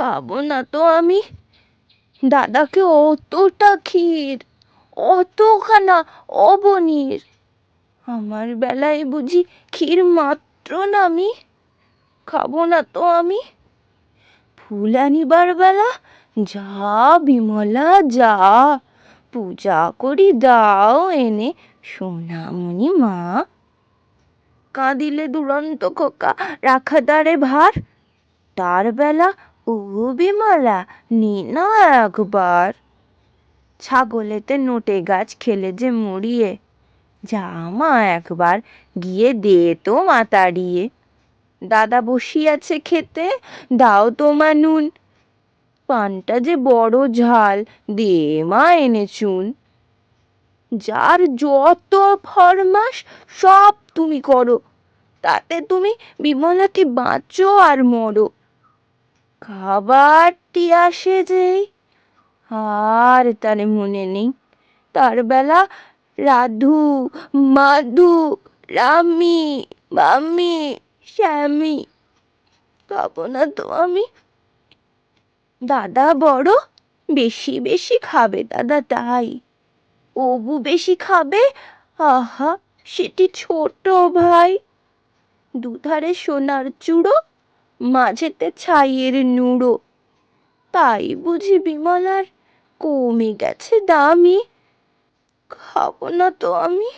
খাব না তো আমি। দাদাকে অতটা ক্ষীর, অতখানা অবনীর। আমার বেলায় বুঝি ক্ষীর মাত্র না আমি। খাব না তো আমি। ফুল আনিবার বেলা যা বিমলা যা, পূজা করি দাও এনে সোনামণি মা। কাঁদিলে দুরন্ত খোকা রাখা দারে ভার, তার বেলা ও বিমলা নে না একবার ছাগলেতে নোটে গাছ খেলে যে মরিয়ে যা মা একবার গিয়ে দে তো মা তাড়িয়ে দাদা বসিয়াছে খেতে, দাও তো মা নুন পানটা যে বড় ঝাল, দে মা এনে চুন। যার যত ফরমাস সব তুমি করো, তাতে তুমি বিমলাতে বাঁচো আর মরো। খাবারটি আসে যেই আর তার মনে নেই। তার বেলা রাধু, মাধু, রামি, মামি, শ্যামি খাব না তো আমি। দাদা বড় বেশি বেশি খাবে দাদা তাই। অবু বেশি খাবে? আহা, সেটি ছোট ভাই। দুধারে সোনার চূড়ো মাঝেতে ছাইয়ের নুড়ো। তাই বুঝি বিমলার কমে গেছে দামি? খাব না তো আমি।